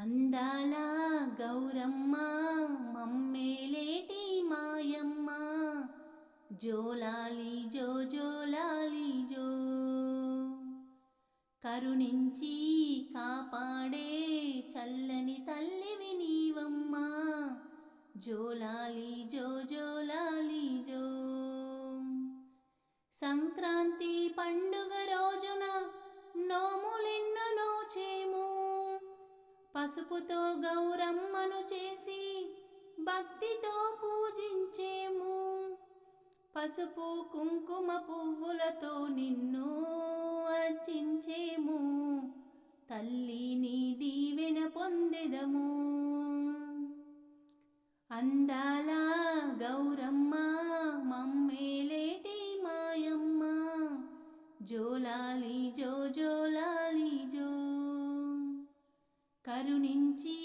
అందాల గౌరమ్మ మమ్మేలేటి మాయమ్మ. జోలాలి జో జోలాలి జో. కరుణించి కాపాడే చల్లని తల్లివి నీవమ్మ. జోలాలి జో జోలాలి జో. సంక్రాంతి పండుగ రోజున పసుపుతో గౌరమ్మను చేసి భక్తితో పూజించేము. పసుపు కుంకుమ పువ్వులతో నిన్ను అర్చించేము. తల్లి నీ దీవెన పొందెదము. అందాల గౌరమ్మ మమ్మేలేటి మాయమ్మ. జోలాలి జో జో కరుణించి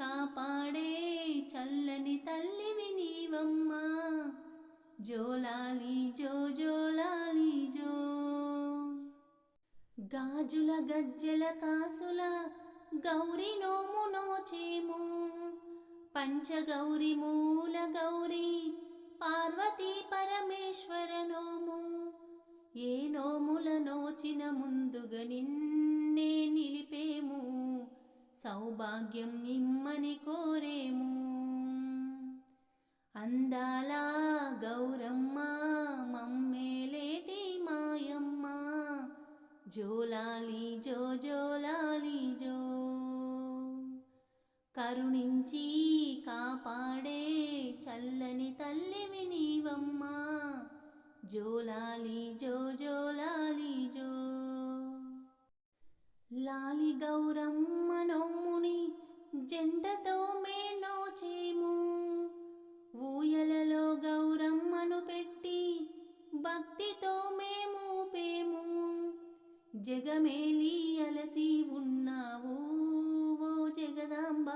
కాపాడే చల్లని తల్లివి నీవమ్మా. జోలాలి జో జోలాలి జో. గాజుల గజ్జెల కాసుల గౌరి నోము నోచేము. పంచగౌరి మూల గౌరి పార్వతీ పరమేశ్వర నోము. ఏ నోముల నోచిన ముందుగా నిన్నే నిలిపేము. సౌభాగ్యం నిమ్మని కోరేము. అందాల గౌరమ్మ మమ్మేలేటి మాయమ్మ. జోలాలి జో జోలాలి జో. కరుణించి కాపాడే చల్లని తల్లివి వినీవమ్మ జోలాలి జో జోలాలి జో. లాలి గౌరమ్మ నోముని జంటతో మేనోచేము ఊయలలో గౌరమ్మను పెట్టి భక్తితో మేము పేము. జగమేలి అలసి ఉన్నావు ఓ జగదాంబ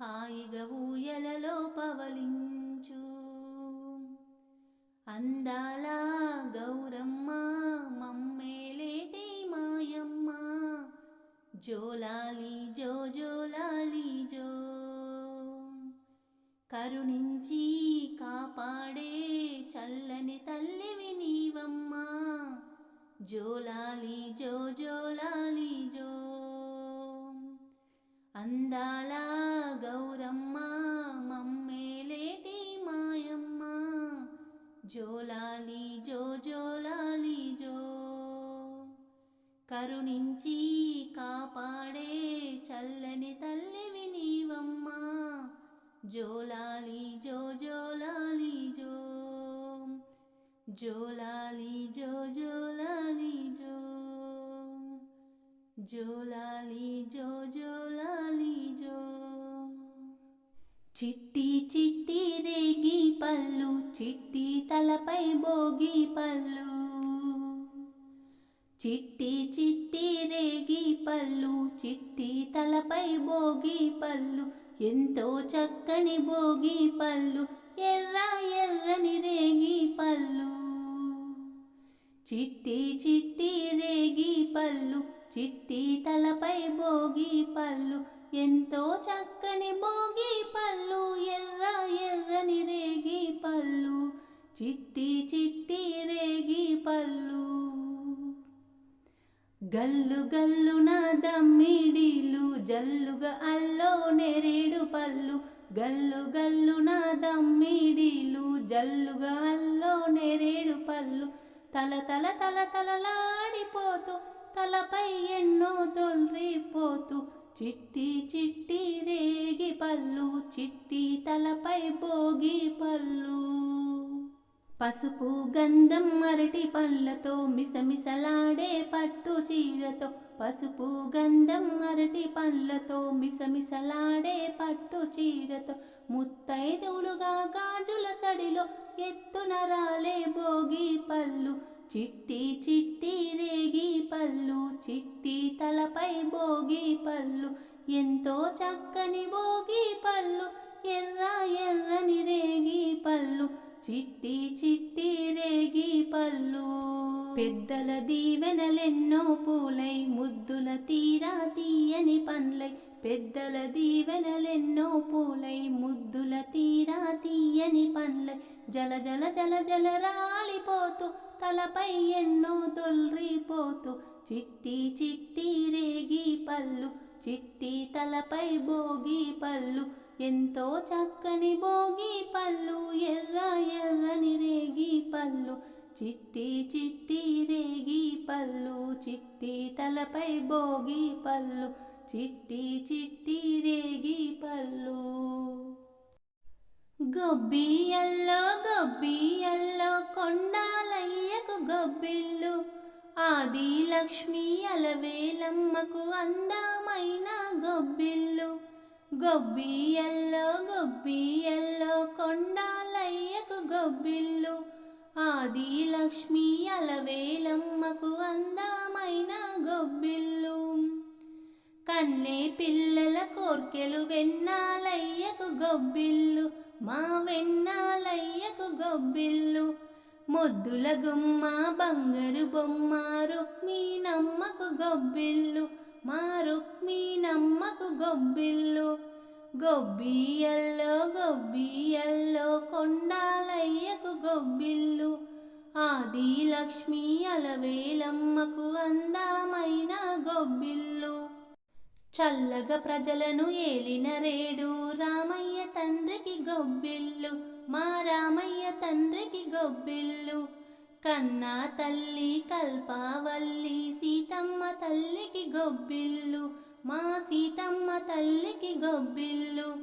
హాయిగా ఊయలలో పవలించు. అందాల గౌరమ్మ జోలాలి జో జోలాలి జో. కరుణించి కాపాడే చల్లని తల్లివి నీవమ్మా. జోలాలి జో జోలాలి కరుణించి కాపాడే చల్లని తల్లివి నీవమ్మ జోలాలి జో జోలాలి జో. జోలాలి జో జోలాలి జో. జోలాలి జో జోలాలి జో. చిట్టి చిట్టి రేగి పళ్ళు చిట్టి తలపై భోగి పళ్ళు. చిట్టి చిట్టి రేగి పళ్ళు చిట్టి తలపై భోగి పళ్ళు ఎంతో చక్కని భోగి పళ్ళు ఎర్ర ఎర్రని రేగి పళ్ళు. చిట్టి చిట్టి రేగి పళ్ళు చిట్టి తలపై భోగి పళ్ళు ఎంతో చక్కని భోగి పళ్ళు ఎర్ర ఎర్రని రేగి పళ్ళు. చిట్టి చిట్టి రేగి పళ్ళు గల్లు గల్లు నా దమ్మిడిలు జల్లుగా అల్లో నెరేడు పళ్ళు. గల్లు గల్లు నా దమ్మిడిలు జల్లుగా అల్లో నెరేడు పళ్ళు. తల తల తల తలలాడిపోతూ తలపై ఎన్నో తొల్రిపోతూ చిట్టి చిట్టి రేగి పళ్ళు చిట్టి తలపై భోగి పళ్ళు. పసుపు గంధం అరటి పండ్లతో మిసమిసలాడే పట్టు చీరతో పసుపు గంధం అరటి పండ్లతో మిసమిసలాడే పట్టు చీరతో ముత్తైదువులుగా గాజుల సడిలో ఎత్తున రాలే భోగి పళ్ళు చిట్టి చిట్టి రేగి పళ్ళు చిట్టి తలపై భోగి పళ్ళు ఎంతో చక్కని భోగి పళ్ళు ఎర్ర ఎర్రని రేగి పళ్ళు చిట్టి చిట్టి రేగి పళ్ళు. పెద్దల దీవెనలెన్నో పూలై ముద్దుల తీరా తీయని పండ్లై. పెద్దల దీవెనలెన్నో పూలై ముద్దుల తీరా తీయని పండ్లై. జల జల జల జల రాలిపోతూ తలపై ఎన్నో తొల్రిపోతూ చిట్టి చిట్టి రేగి పళ్ళు చిట్టి తలపై భోగి పళ్ళు. ఎంతో చక్కని భోగి పళ్ళు ఎర్ర ఎర్రని రేగి పళ్ళు చిట్టి చిట్టి రేగి పళ్ళు చిట్టి తలపై భోగి పళ్ళు చిట్టి చిట్టి రేగి పళ్ళు. గొబ్బియల్లో గొబ్బియల్లో కొండాలయ్యకు గొబ్బిల్లు ఆది లక్ష్మి అలవేలమ్మకు అందమైన గొబ్బిల్లు గొబ్బియల్లో గొబ్బియల్లో కొండాలయ్యకు గొబ్బిల్లు. ఆది లక్ష్మి అలవేలమ్మకు అందమైన గొబ్బిల్లు. కన్నే పిల్లల కోర్కెలు వెన్నాలయ్యకు గొబ్బిల్లు. మా వెన్నాలయ్యకు గొబ్బిల్లు. ముద్దుల గుమ్మ బంగారు బొమ్మ రుక్మీనమ్మకు గొబ్బిల్లు. మా రుక్మీనమ్మకు గొబ్బిల్లు. గొబ్బియల్లో గొబ్బియల్లో కొండాలయ్యకు గొబ్బిల్లు. ఆది లక్ష్మి అలవేలమ్మకు అందమైన గొబ్బిల్లు. చల్లగా ప్రజలను ఏలిన రేడు రామయ్య తండ్రికి గొబ్బిల్లు. మా రామయ్య తండ్రికి గొబ్బిల్లు. కన్నా తల్లి కల్పావల్లి సీతమ్మ తల్లికి గొబ్బిల్లు మా సీతమ్మ తల్లికి గొబ్బిల్లు.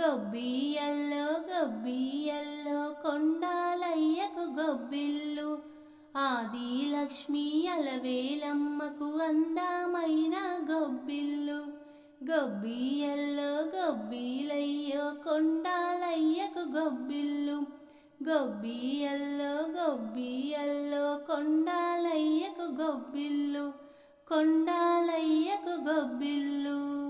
గొబ్బియల్లో గొబ్బియల్లో కొండాలయ్యకు గొబ్బిల్లు. ఆది లక్ష్మి అలవేలమ్మకు అందమైన గొబ్బిల్లు. గొబ్బియల్లో గొబ్బిలయ్యో కొండాలయ్యకు గొబ్బిల్లు. గొబ్బియల్లో గొబ్బియల్లో కొండాలయ్యకు గొబ్బిల్లు కొండాలయ్యకు గొబ్బిల్లు.